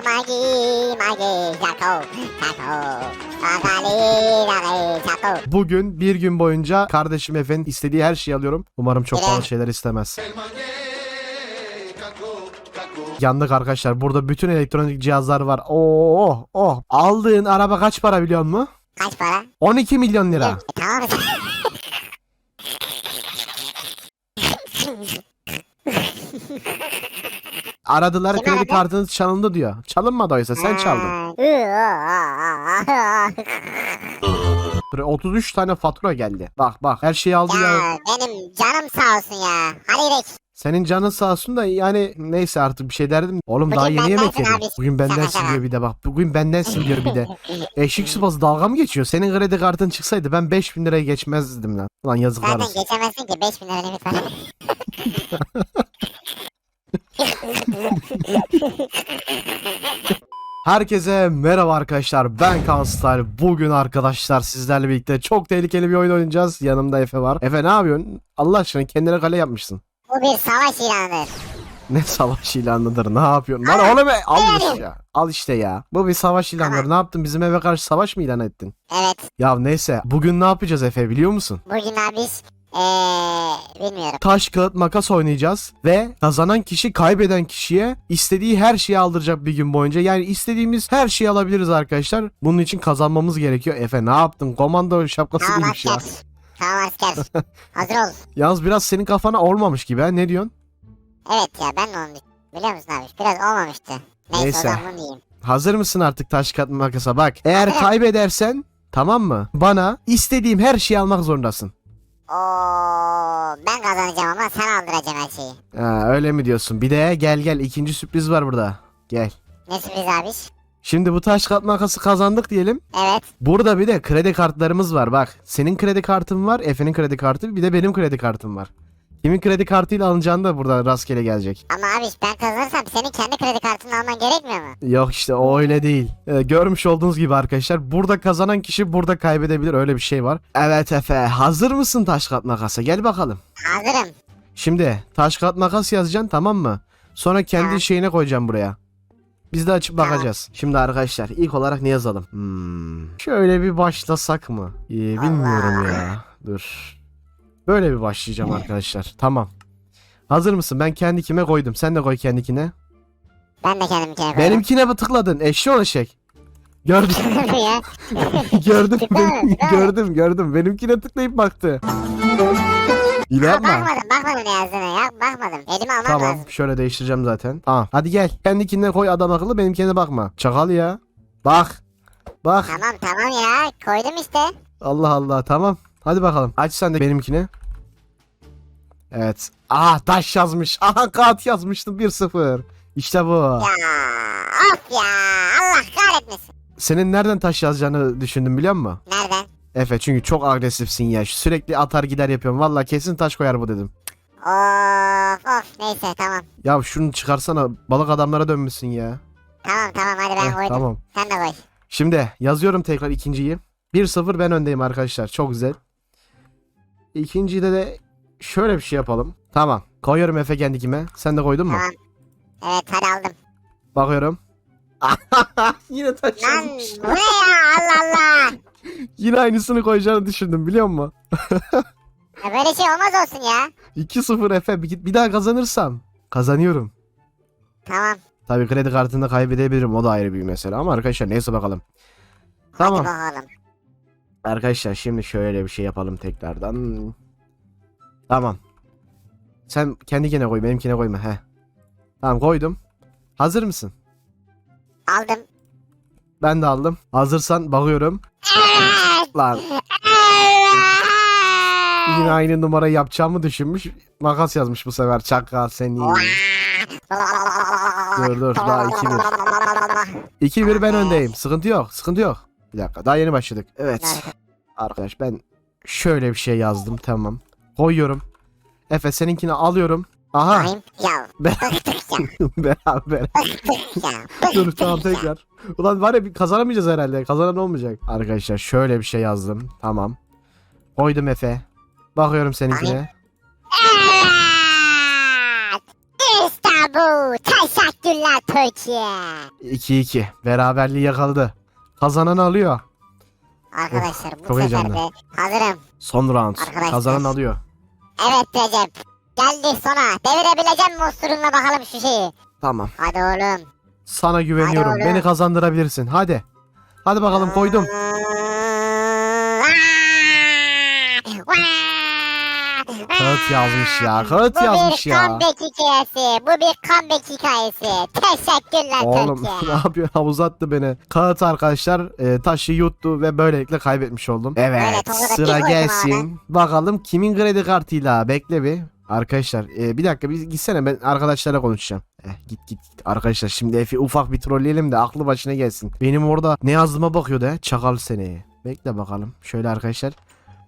magi magi magi şako Bugün bir gün boyunca kardeşim Efe'nin istediği her şeyi alıyorum. Umarım çok Bire. fazla şeyler istemez. Yandık arkadaşlar. Burada bütün elektronik cihazlar var. Oo, oh. Aldığın araba kaç para biliyor musun? Kaç para? 12 milyon lira. E, tamam Aradılar Kim kredi aradı? kartınız çalındı diyor. Çalınmadı oysa sen çaldın. Buraya 33 tane fatura geldi. Bak bak her şeyi aldı ya. ya benim canım sağ olsun ya. Hadi gidelim. Senin canın sağ olsun da yani neyse artık bir şey derdim. Oğlum daha Bugün yeni yemek bendensin yedim. abi. Bugün bendensin Şaka diyor bir de bak. Bugün bendensin diyor bir de. Eşik sıpası dalga mı geçiyor? Senin kredi kartın çıksaydı ben 5000 liraya geçmezdim lan. Ulan yazıklar Zaten olsun. geçemezsin ki 5000 lira limit var. Herkese merhaba arkadaşlar. Ben Kaan Style. Bugün arkadaşlar sizlerle birlikte çok tehlikeli bir oyun oynayacağız. Yanımda Efe var. Efe ne yapıyorsun? Allah aşkına kendine kale yapmışsın. Bu bir savaş ilanıdır. Ne savaş ilanıdır ne yapıyorsun? Lan oğlum e, al işte ya. Al işte ya. Bu bir savaş ilanıdır. Ne yaptın? Bizim eve karşı savaş mı ilan ettin? Evet. Ya neyse. Bugün ne yapacağız Efe biliyor musun? Bugün abi eee bilmiyorum. Taş kağıt makas oynayacağız ve kazanan kişi kaybeden kişiye istediği her şeyi aldıracak bir gün boyunca. Yani istediğimiz her şeyi alabiliriz arkadaşlar. Bunun için kazanmamız gerekiyor. Efe ne yaptın? Komando şapkası Tamam giymiş ya. Tamam asker. Hazır ol. Yalnız biraz senin kafana olmamış gibi ha. Ne diyorsun? Evet ya ben de onu. Biliyor musun abi? Biraz olmamıştı. Neyse, Neyse. o zaman bunu diyeyim. Hazır mısın artık taş kağıt makasa? Bak eğer Hazırım. kaybedersen tamam mı? Bana istediğim her şeyi almak zorundasın. Oo, ben kazanacağım ama sen aldıracaksın her şeyi. Ha, öyle mi diyorsun? Bir de gel gel ikinci sürpriz var burada. Gel. Ne sürpriz abi? Şimdi bu taş kağıt makası kazandık diyelim. Evet. Burada bir de kredi kartlarımız var bak. Senin kredi kartın var, Efe'nin kredi kartı bir de benim kredi kartım var. Kimin kredi kartıyla alınacağını da burada rastgele gelecek. Ama abi ben kazanırsam senin kendi kredi kartını alman gerekmiyor mu? Yok işte o öyle değil. Ee, görmüş olduğunuz gibi arkadaşlar burada kazanan kişi burada kaybedebilir öyle bir şey var. Evet Efe hazır mısın taş kağıt makasa gel bakalım. Hazırım. Şimdi taş kağıt makas yazacaksın tamam mı? Sonra kendi Tamam. şeyine koyacağım buraya. Biz de açıp Tamam. bakacağız. Şimdi arkadaşlar ilk olarak ne yazalım? Hmm, şöyle bir başlasak mı? Ee, bilmiyorum ya. Dur. Böyle bir başlayacağım arkadaşlar. Tamam. Hazır mısın? Ben kendi kime koydum. Sen de koy kendikine. Ben de kendimi kere koyarım. Benimkine mi tıkladın? Eşşoğlu eşek. Gördüm. gördüm. Benim- gördüm gördüm. Benimkine tıklayıp baktı. İyi Aa, bakmadım bakmadım ne yazdığına ya bakmadım. Elime almam Tamam lazım. şöyle değiştireceğim zaten. Tamam hadi gel. Kendikine koy adam akıllı benimkine bakma. Çakal ya. Bak. Bak. Tamam tamam ya koydum işte. Allah Allah tamam. Hadi bakalım. Aç sen de benimkine. Evet. Aha taş yazmış. Aha kağıt yazmıştım 1-0. İşte bu. Ya of ya Allah kahretmesin. Senin nereden taş yazacağını düşündüm biliyor musun? Nereden? Efe çünkü çok agresifsin ya. Sürekli atar gider yapıyorum. Valla kesin taş koyar bu dedim. Of of neyse tamam. Ya şunu çıkarsana. Balık adamlara dönmüşsün ya. Tamam tamam hadi ben Heh, koydum. tamam. Sen de koy. Şimdi yazıyorum tekrar ikinciyi. 1-0 ben öndeyim arkadaşlar. Çok güzel. İkincide de şöyle bir şey yapalım. Tamam. Koyuyorum Efe kendikime. Sen de koydun mu? Tamam. Evet hadi aldım. Bakıyorum. Yine taş Lan yazmış. bu ne ya Allah Allah. Yine aynısını koyacağını düşündüm biliyor musun? Ya böyle şey olmaz olsun ya. 2-0 Efe. Bir, bir daha kazanırsam. Kazanıyorum. Tamam. Tabii kredi kartını kaybedebilirim. O da ayrı bir mesele. Ama arkadaşlar neyse bakalım. Tamam. Hadi bakalım. Arkadaşlar şimdi şöyle bir şey yapalım tekrardan. Tamam. Sen kendikine koy benimkine koyma he. Tamam koydum. Hazır mısın? Aldım. Ben de aldım. Hazırsan bakıyorum. Lan yine aynı numarayı yapacağımı düşünmüş. Makas yazmış bu sefer. Çakal seni. Dur dur daha 2-1. 2-1 ben öndeyim. Sıkıntı yok. Sıkıntı yok. Bir dakika daha yeni başladık. Evet. Arkadaş ben şöyle bir şey yazdım tamam. Koyuyorum. Efe seninkini alıyorum. Aha. Ya beraber. Dur tamam tekrar. Ulan var ya bir kazanamayacağız herhalde. Kazanan olmayacak. Arkadaşlar şöyle bir şey yazdım. Tamam. Koydum Efe. Bakıyorum seninkine. Bu. Teşekkürler Türkiye. 2-2. Beraberliği yakaladı. Kazanan alıyor. Arkadaşlar bu çok sefer heyecanlı. de hazırım. Son round. Arkadaşlar. Kazanan alıyor. Evet Recep. Geldik sona. Devirebileceğim mi osurunla bakalım şu şeyi. Tamam. Hadi oğlum. Sana güveniyorum. Hadi oğlum. Beni kazandırabilirsin. Hadi. Hadi bakalım koydum. Kağıt yazmış ya. Kağıt yazmış Bu bir ya. comeback hikayesi. Bu bir comeback hikayesi. Teşekkürler Oğlum Türkiye. ne yapıyor? Uzattı beni. Kağıt arkadaşlar e, taşı yuttu ve böylelikle kaybetmiş oldum. Evet Evet, sıra bir gelsin. Bakalım kimin kredi kartıyla bekle bir. Arkadaşlar e, bir dakika bir gitsene ben arkadaşlarla konuşacağım. Eh, git git git. Arkadaşlar şimdi Efe ufak bir trolleyelim de aklı başına gelsin. Benim orada ne yazdığıma bakıyordu he. Çakal seneye. Bekle bakalım. Şöyle arkadaşlar.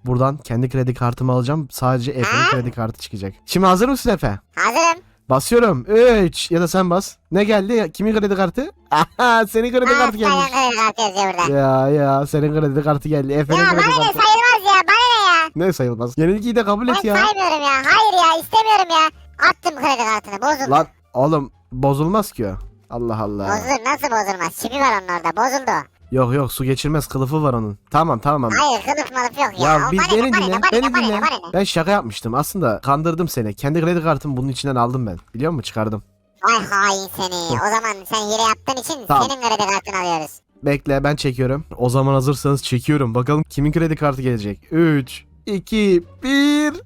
Buradan kendi kredi kartımı alacağım. Sadece Efe'nin kredi kartı çıkacak. Şimdi hazır mısın Efe? Hazırım. Basıyorum. 3 ya da sen bas. Ne geldi? Kimin kredi kartı? Aha senin kredi Aa, kartı gelmiş. sayın kredi kartı yazıyor burada. Ya ya senin kredi kartı geldi. Ya Efe'nin bana kredi ne kartı. sayılmaz ya bana ne ya. Ne sayılmaz? Yenilgiyi de kabul Ben et ya. saymıyorum ya. Hayır ya istemiyorum ya. Attım kredi kartını bozuldu. Lan oğlum bozulmaz ki o. Allah Allah. Bozulur nasıl bozulmaz? Çipi var onun orada bozuldu. Yok yok su geçirmez kılıfı var onun. Tamam tamam. Hayır kılıf malıf yok ya. Ya bir beni dinle, beni dinle. Ben şaka yapmıştım. Aslında kandırdım seni. Kendi kredi kartımı bunun içinden aldım ben. Biliyor musun? Çıkardım. Vay hain seni. O zaman sen hile yaptığın için Tamam. senin kredi kartını alıyoruz. Bekle ben çekiyorum. O zaman hazırsanız çekiyorum. Bakalım kimin kredi kartı gelecek. 3, 2, 1.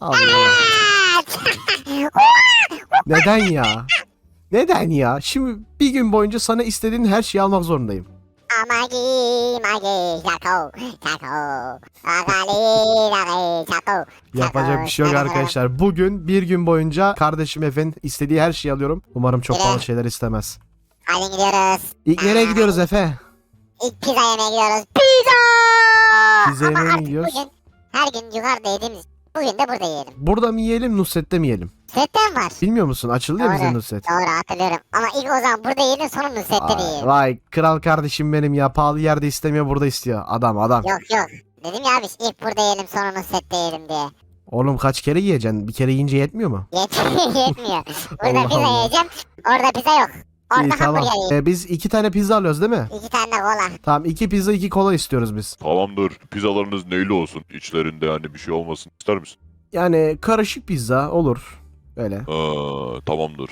Allah. Neden ya? Neden ya? Şimdi bir gün boyunca sana istediğin her şeyi almak zorundayım. Amagi magi şako şako. Agali lagi şako. Yapacak bir şey yok arkadaşlar. Bugün bir gün boyunca kardeşim Efe'nin istediği her şeyi alıyorum. Umarım çok Evet. fazla şeyler istemez. Hadi gidiyoruz. İlk nereye gidiyoruz Efe? İlk pizza yemeye gidiyoruz. Pizza! Pizza Ama yemeye artık gidiyoruz? Bugün her gün yukarıda yediğimiz bugün de burada yiyelim. Burada mı yiyelim Nusret'te mi yiyelim? Nusret'ten var. Bilmiyor musun? Açıldı ya bizim Nusret. Doğru hatırlıyorum. Ama ilk o zaman burada yiyelim sonra Nusret'te de yiyelim. vay kral kardeşim benim ya. Pahalı yerde istemiyor burada istiyor. Adam adam. Yok yok. Dedim ya abi ilk burada yiyelim sonra Nusret'te yiyelim diye. Oğlum kaç kere yiyeceksin? Bir kere yiyince yetmiyor mu? Yet yetmiyor. Burada Allah pizza Allah. yiyeceğim. Orada pizza yok. Orada İyi tamam. hamburger. Ee, biz iki tane pizza alıyoruz değil mi? İki tane de kola. Tamam iki pizza iki kola istiyoruz biz. Tamamdır. Pizzalarınız neyli olsun? İçlerinde yani bir şey olmasın ister misin? Yani karışık pizza olur. Öyle. Aa, tamamdır.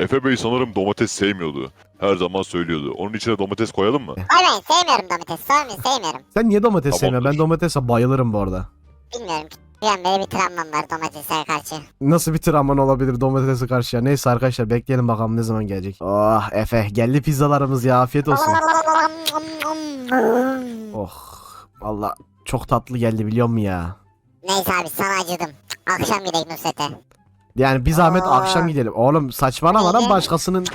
Efe Bey sanırım domates sevmiyordu. Her zaman söylüyordu. Onun içine domates koyalım mı? Koymayın sevmiyorum domates. Sevmiyorum sevmiyorum. Sen niye domates Tamamdır. sevmiyorsun? Ben domatese bayılırım bu arada. Bilmiyorum. An beri bir travmam var domatese karşı. Nasıl bir travman olabilir domatese karşı ya? Neyse arkadaşlar bekleyelim bakalım ne zaman gelecek. Oh Efe geldi pizzalarımız ya afiyet olsun. Oh valla çok tatlı geldi biliyor musun ya? Neyse abi sana acıdım. Akşam gidelim Nusret'e. Yani bir zahmet Aa. akşam gidelim. Oğlum saçmalama lan başkasının.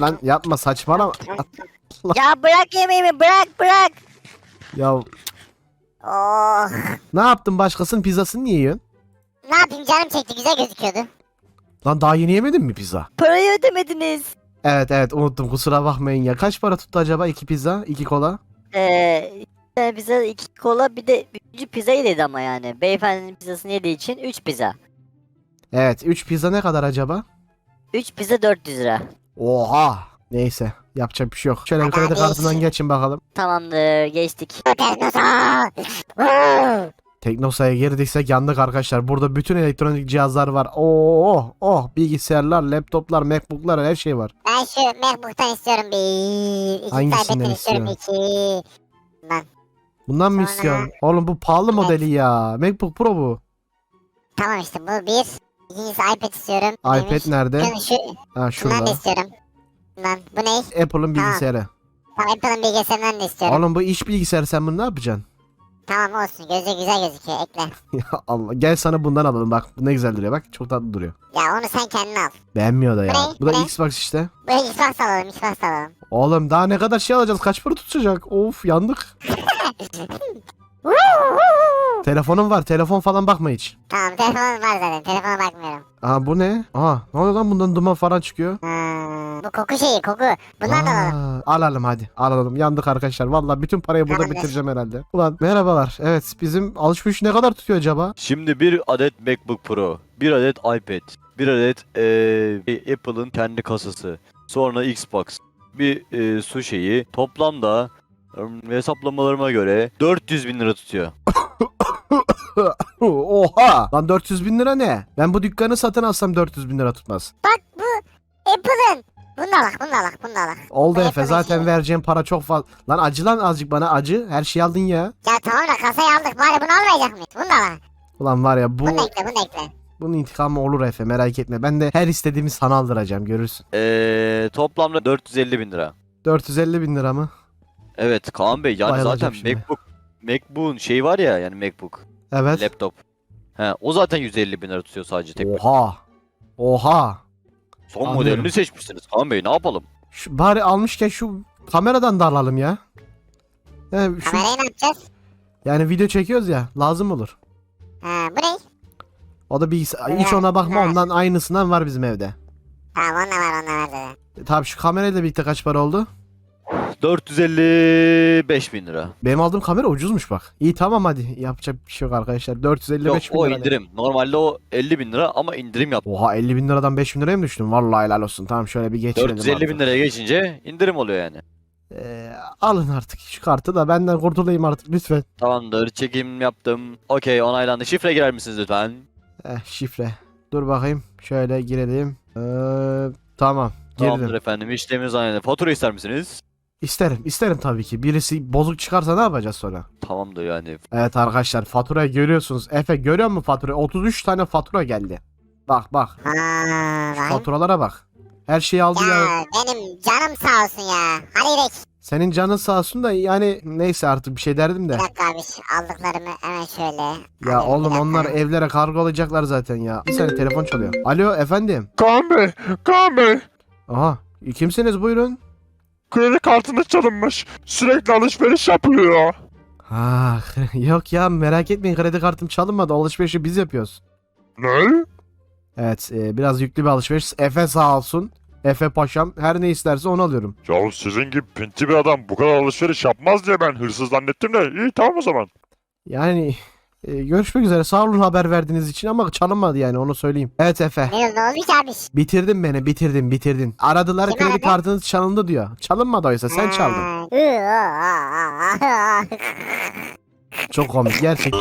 Lan yapma saçmalama. Ya bırak yemeğimi bırak bırak. Ya Oh. ne yaptın başkasının pizzasını niye yiyorsun? Ne yapayım canım çekti güzel gözüküyordu. Lan daha yeni yemedin mi pizza? Parayı ödemediniz. Evet evet unuttum kusura bakmayın ya. Kaç para tuttu acaba iki pizza iki kola? Ee, iki tane pizza, iki kola bir de üçüncü pizza yedi ama yani. Beyefendinin pizzasını yediği için üç pizza. Evet 3 pizza ne kadar acaba? Üç pizza 400 lira. Oha. Neyse yapacak bir şey yok. Şöyle bir Hadi kartından geçin bakalım. Tamamdır geçtik. Teknosa'ya girdiysek yandık arkadaşlar. Burada bütün elektronik cihazlar var. Oh oh bilgisayarlar, laptoplar, macbooklar her şey var. Ben şu MacBook'tan istiyorum bir. İki Hangisinden istiyorum iki. Lan Bundan mı Sonra- istiyorsun? Oğlum bu pahalı Evet. modeli ya. Macbook Pro bu. tamam işte bu bir. İkincisi iPad istiyorum. iPad Neymiş? nerede? Şu, Ha şundan da şurada. istiyorum. Lan bu ne? Apple'ın bilgisayarı. Tamam Apple'ın bilgisayarından da istiyorum. Oğlum bu iş bilgisayarı sen bunu ne yapacaksın? Tamam olsun gözü güzel gözüküyor ekle. Ya Allah gel sana bundan alalım bak. Bu ne güzel duruyor bak. Çok tatlı duruyor. Ya onu sen kendin al. Beğenmiyor da ya. Ne? Bu da Ne? Xbox işte. Bu Xbox alalım Xbox alalım. Oğlum daha ne kadar şey alacağız? Kaç para tutacak? Of yandık. Telefonum var. Telefon falan bakma hiç. tamam telefonum var zaten telefona bakmıyorum. Aha bu ne? Aha ne oluyor lan bundan duman falan çıkıyor. Hmm, bu koku şeyi koku. Bundan da alalım. Aa, alalım hadi. Alalım. Yandık arkadaşlar. Vallahi bütün parayı burada Tamamdır. bitireceğim herhalde. Ulan merhabalar. Evet bizim alışveriş ne kadar tutuyor acaba? Şimdi bir adet MacBook Pro, bir adet iPad, bir adet eee, Apple'ın kendi kasası. Sonra Xbox. Bir eee, su şeyi. Toplamda hesaplamalarıma göre 400 bin lira tutuyor. Oha! Lan 400 bin lira ne? Ben bu dükkanı satın alsam 400 bin lira tutmaz. Bak bu Apple'ın. Bunu da alak bunu da alak bunu da alak. Oldu Efe Apple'ın zaten şeyi. vereceğim para çok fazla. Lan acı lan azıcık bana acı. Her şeyi aldın ya. Ya tamam da kasayı aldık bari bunu almayacak mıyız? Bunu da alak. Ulan var ya bu Bunu da ekle bunu da ekle. bunun intikamı olur Efe merak etme. Ben de her istediğimi sana aldıracağım görürsün. Eee, toplamda 450 bin lira. 450 bin lira mı? Evet Kaan Bey yani Bayılacağım zaten şimdi. MacBook MacBook'un şeyi var ya yani MacBook Evet. laptop. He, o zaten 150 bin lira tutuyor sadece tek. Oha. Oha. Son anlıyorum. modelini seçmişsiniz Kaan Bey ne yapalım? Şu, bari almışken şu kameradan da alalım ya. He, şu, Kamerayı ne yapacağız? yani video çekiyoruz ya lazım olur. Ha, bu ne? O da bilgisayar. Hiç ona bakma ondan aynısından var bizim evde. Tamam onunla var onunla var dedi. E, tabii şu kamerayla birlikte kaç para oldu? 455 bin lira. Benim aldığım kamera ucuzmuş bak. İyi tamam hadi yapacak bir şey yok arkadaşlar. 455 Yok bin o lira. indirim. Normalde o 50 bin lira ama indirim yaptı. Oha 50 bin liradan 5 bin liraya mı düştün? Vallahi helal olsun. Tamam şöyle bir geçirelim 450 bin liraya geçince indirim oluyor yani. Ee, alın artık şu kartı da benden kurtulayım artık lütfen. Tamamdır çekim yaptım. Okey onaylandı. Şifre girer misiniz lütfen? Eh şifre. Dur bakayım. Şöyle girelim. Ee, tamam. Tamamdır Girdim. efendim işlemimiz aynı. Fatura ister misiniz? İsterim. isterim tabii ki. Birisi bozuk çıkarsa ne yapacağız sonra? Tamamdır yani. Evet arkadaşlar faturayı görüyorsunuz. Efe görüyor musun faturayı? 33 tane fatura geldi. Bak bak. Şu faturalara bak. Her şeyi aldı ya. Ya benim canım sağ olsun ya. Hadi gidelim. Senin canın sağ olsun da yani neyse artık bir şey derdim de. Bir dakika abi aldıklarımı hemen şöyle. Ya bir oğlum onlar evlere kargolayacaklar zaten ya. Bir saniye telefon çalıyor. Alo efendim. Kaan Bey, Kaan Bey. Aha. Kimsiniz buyurun. Kredi kartını çalınmış. Sürekli alışveriş yapıyor. Ha yok ya merak etmeyin kredi kartım çalınmadı. Alışverişi biz yapıyoruz. Ne? Evet e, biraz yüklü bir alışveriş. Efe sağ olsun. Efe paşam her ne isterse onu alıyorum. Ya sizin gibi pinti bir adam bu kadar alışveriş yapmaz diye ben hırsız zannettim de iyi tamam o zaman. Yani e, görüşmek üzere. Sağ olun haber verdiğiniz için ama çalınmadı yani onu söyleyeyim. Evet Efe. Ne oldu oldu ki abi? Bitirdin beni bitirdin bitirdin. Aradılar Kim kredi aradı? kartınız çalındı diyor. Çalınmadı oysa sen çaldın. Çok komik gerçekten.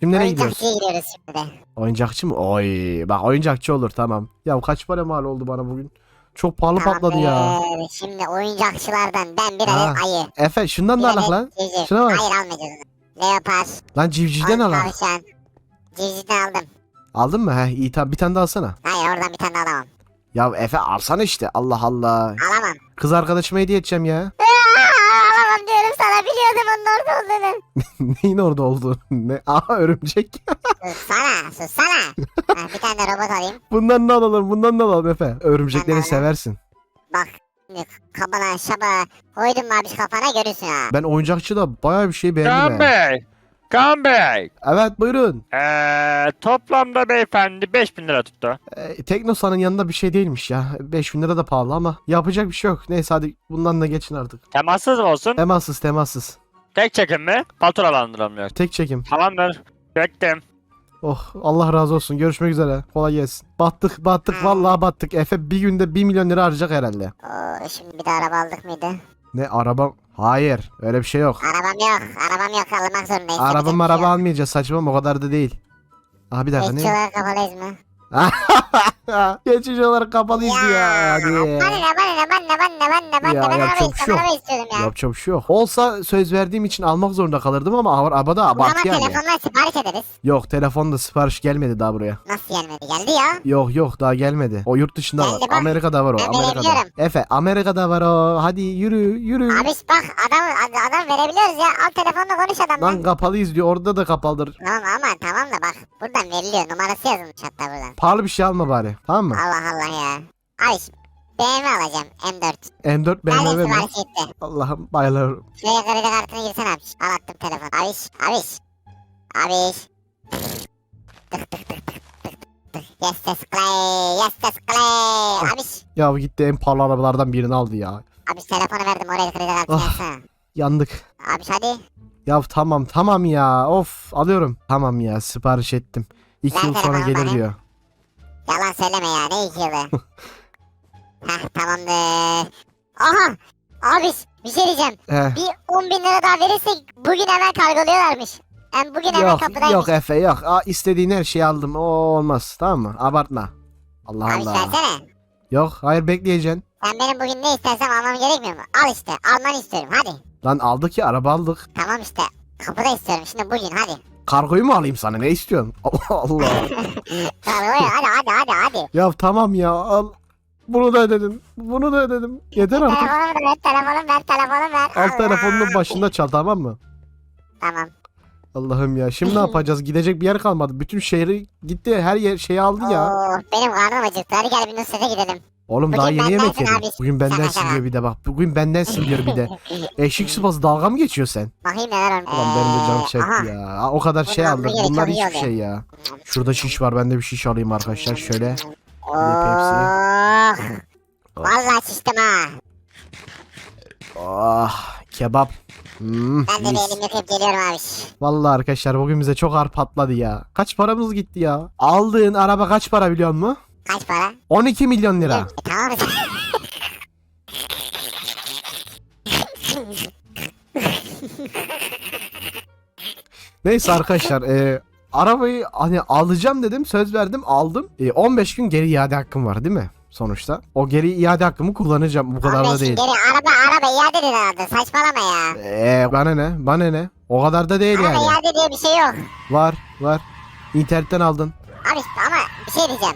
Şimdi ne gidiyoruz? Oyuncakçıya gidiyoruz şimdi de. Oyuncakçı mı? Oy bak oyuncakçı olur tamam. Ya kaç para mal oldu bana bugün? Çok pahalı patladı ya. Tamamdır. Şimdi oyuncakçılardan ben bir Ha, ayı. Efe şundan da bir alak adet lan. civciv. Şuna bak. Hayır almayacağız onu. Leopar. Lan civcivden on alak. Tavşan. Civcivden aldım. Aldın mı? He iyi tamam bir tane daha alsana. Hayır oradan bir tane alamam. Ya Efe alsana işte Allah Allah. Alamam. Kız arkadaşıma hediye edeceğim ya. Aa, alamam diyorum sana biliyordum onun orada olduğunu. Neyin orada olduğunu. Ne? Aha örümcek. Sussana sussana. ha, bir tane de robot alayım. bundan da alalım bundan da alalım Efe. Örümcekleri Tamam. seversin. Bak. Şimdi kabana şaba koydum mu abi kafana görürsün ha. Ben oyuncakçıda bayağı bir şey beğendim Kaan he. Bey. Kaan Bey. Evet buyurun. Ee, toplamda beyefendi 5000 lira tuttu. E, Teknosa'nın yanında bir şey değilmiş ya. 5000 lira da pahalı ama yapacak bir şey yok. Neyse hadi bundan da geçin artık. Temassız mı olsun? Temassız temassız. Tek çekim mi? Faturalandırılmıyor. Tek çekim. Tamamdır. Çektim. Oh Allah razı olsun. Görüşmek üzere. Kolay gelsin. Battık battık vallahi battık. Efe bir günde 1 milyon lira harcayacak herhalde. Oo, şimdi bir de araba aldık mıydı? Ne araba? Hayır öyle bir şey yok. Arabam yok. Arabam yok. Almak zorundayız. Araba maraba şey yok. almayacağız saçma o kadar da değil. Abi bir dakika Bekçi ne? olarak kapalıyız mı? Geçici olarak kapalıyız ya. Hadi. Bana ne bana ne bana ne bana ne bana ne bana Ya, ben araba istiyorum şey araba istiyorum ya. Yapacak bir şey yok. Olsa söz verdiğim için almak zorunda kalırdım ama ar- arabada abartı yani. telefondan sipariş ederiz. Yok telefonda sipariş gelmedi daha buraya. Nasıl gelmedi? Geldi ya. Yok yok daha gelmedi. O yurt dışında var. Geldi bak. Amerika'da var o. Ben Amerika'da. Efe Amerika'da var o. Hadi yürü yürü. Abi bak adam ad- adam verebiliyoruz ya. Al telefonla konuş adamla. Lan kapalıyız diyor. Orada da kapalıdır. Tamam ama tamam da bak buradan veriliyor. Numarası yazılmış hatta buradan. Pahalı bir şey alma bari. Tamam mı? Allah Allah ya. Abi BMW alacağım M4. M4 Geldi BMW mi? sipariş etti. Allah'ım bayılıyorum. Şuraya kredi kartını girsene abi. Al attım telefon. Abiş. Abiş. Abiş. Tık tık tık tık tık tık tık. Yes yes clay. Yes yes clay. Abiş. Ya gitti en pahalı arabalardan birini aldı ya. Abiş telefonu verdim oraya kredi kartını Ah. yazsana. Yandık. Abiş hadi. Ya tamam tamam ya. Of alıyorum. Tamam ya sipariş ettim. İki Ver yıl sonra telefonu gelir bana. diyor. Yalan söyleme ya ne iki yılı. Heh tamamdır. Aha abi bir şey diyeceğim. Heh. Bir 10 bin lira daha verirsek bugün hemen kargoluyorlarmış. Hem bugün hemen Yok kapıdaymış. yok Efe yok. Aa, istediğin her şeyi aldım. O olmaz tamam mı? Abartma. Allah Abi Allah. versene. Yok hayır bekleyeceksin. Sen benim bugün ne istersem almam gerekmiyor mu? Al işte almanı istiyorum hadi. Lan aldık ya araba aldık. Tamam işte kapıda istiyorum şimdi bugün hadi. Kargoyu mu alayım sana ne istiyorsun? Allah Allah. Kargoyu hadi hadi hadi hadi. ya tamam ya al. Bunu da ödedim. Bunu da ödedim. Yeter artık. Telefonumu ver telefonumu ver telefonumu ver. Al Allah. telefonunu başında çal tamam mı? Tamam. Allah'ım ya. Şimdi ne yapacağız? Gidecek bir yer kalmadı. Bütün şehri gitti. Her yer şeyi aldı ya. Oo, benim karnım acıktı hadi gel bir Nusret'e gidelim. Oğlum Bugün daha yeni yemek yedim. abi. Bugün bendensin Şaka diyor bir de bak. Bugün bendensin diyor bir de. Eşik sıpası dalga mı geçiyor sen? Bakayım neler olmuş. Ulan benim de canım Ee, çekti ya. Aa, O kadar şey Bunlar aldık. Bunlar iyi hiçbir oluyor. şey ya. Şurada şiş var. Ben de bir şiş alayım arkadaşlar. Şöyle. Oh. Pepsi. Vallahi şiştim ha. Ah kebap. Hmm, Ben de bir mis. elim yıkayıp geliyorum abi. Vallahi arkadaşlar bugün bize çok ağır patladı ya. Kaç paramız gitti ya? Aldığın araba kaç para biliyor musun? Kaç para? 12 milyon lira. E, tamam? Neyse arkadaşlar e, arabayı hani alacağım dedim söz verdim aldım. E, 15 gün geri iade hakkım var değil mi? Sonuçta. O geri iade hakkımı kullanacağım bu kadar da 15 değil. Geri araba araba iade edin herhalde saçmalama ya. Eee bana ne? Bana ne? O kadar da değil Araba yani. iade diye bir şey yok. Var var. İnternetten aldın. Abi ama bir şey diyeceğim.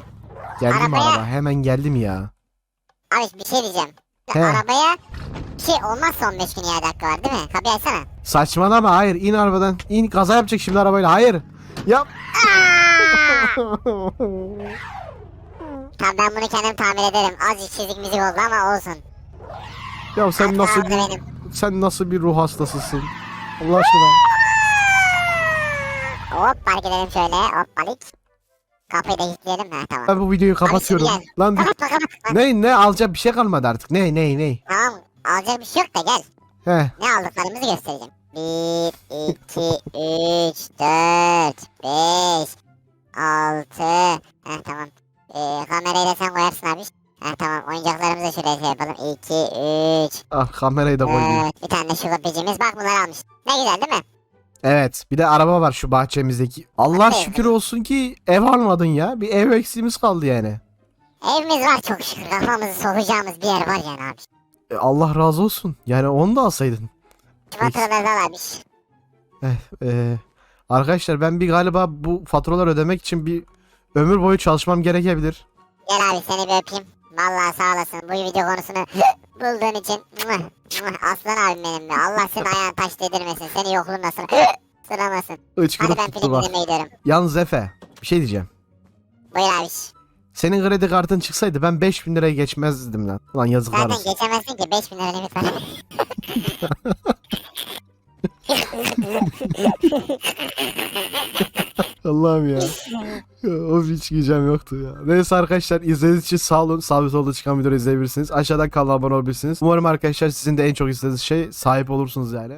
Geldim Arabaya- araba. Hemen geldim ya. Abi bir şey diyeceğim. He. Arabaya şey olmazsa 15 gün iade hakkı var değil mi? Kapıyı açsana. Saçmalama hayır in arabadan. İn kaza yapacak şimdi arabayla. Hayır. Yap. Tamam ben bunu kendim tamir ederim. Azıcık çizik müzik oldu ama olsun. ya sen nasıl Arada bir benim. sen nasıl bir ruh hastasısın? Allah aşkına. Hop park edelim şöyle. Hop balik. Kapıyı da kilitleyelim. Ha tamam. Ben bu videoyu kapatıyorum. Lan bir- Kapat kapat. kapat. ne ne alacak bir şey kalmadı artık. Ne ne ne. Tamam. Alacak bir şey yok da gel. He. Ne aldıklarımızı göstereceğim. 1, 2, 3, 4, 5, 6. Heh tamam. Ee, kamerayı da sen koyarsın abi. Heh tamam. Oyuncaklarımızı şuraya şey yapalım. 2, 3, Ah kamerayı da koyayım. 4. Bir tane de şu köpecimiz. Bak bunları almış. Ne güzel değil mi? Evet. Bir de araba var şu bahçemizdeki. Allah şükür olsun ki ev almadın ya. Bir ev eksiğimiz kaldı yani. Evimiz var çok şükür. Kafamızı sokacağımız bir yer var yani abi. E, Allah razı olsun. Yani onu da alsaydın. Şu faturaları da al abi. Ee, arkadaşlar ben bir galiba bu faturaları ödemek için bir ömür boyu çalışmam gerekebilir. Gel abi seni bir öpeyim. Vallahi sağ olasın. Bu video konusunu bulduğun için. Aslan abim benim be. Allah senin ayağına taş değdirmesin. Seni yokluğunda sıra sıramasın. Hadi ben tuttu film bak. izlemeye gidiyorum. Yalnız Efe bir şey diyeceğim. Buyur abi. Senin kredi kartın çıksaydı ben 5000 liraya geçmezdim lan. Lan yazıklar Zaten olsun. geçemezsin ki 5000 lira limit var. Allah'ım ya. Of hiç gücüm yoktu ya. Neyse arkadaşlar izlediğiniz için sağ olun. Sağ solda çıkan videoları izleyebilirsiniz. Aşağıdan kanala abone olabilirsiniz. Umarım arkadaşlar sizin de en çok istediğiniz şey sahip olursunuz yani.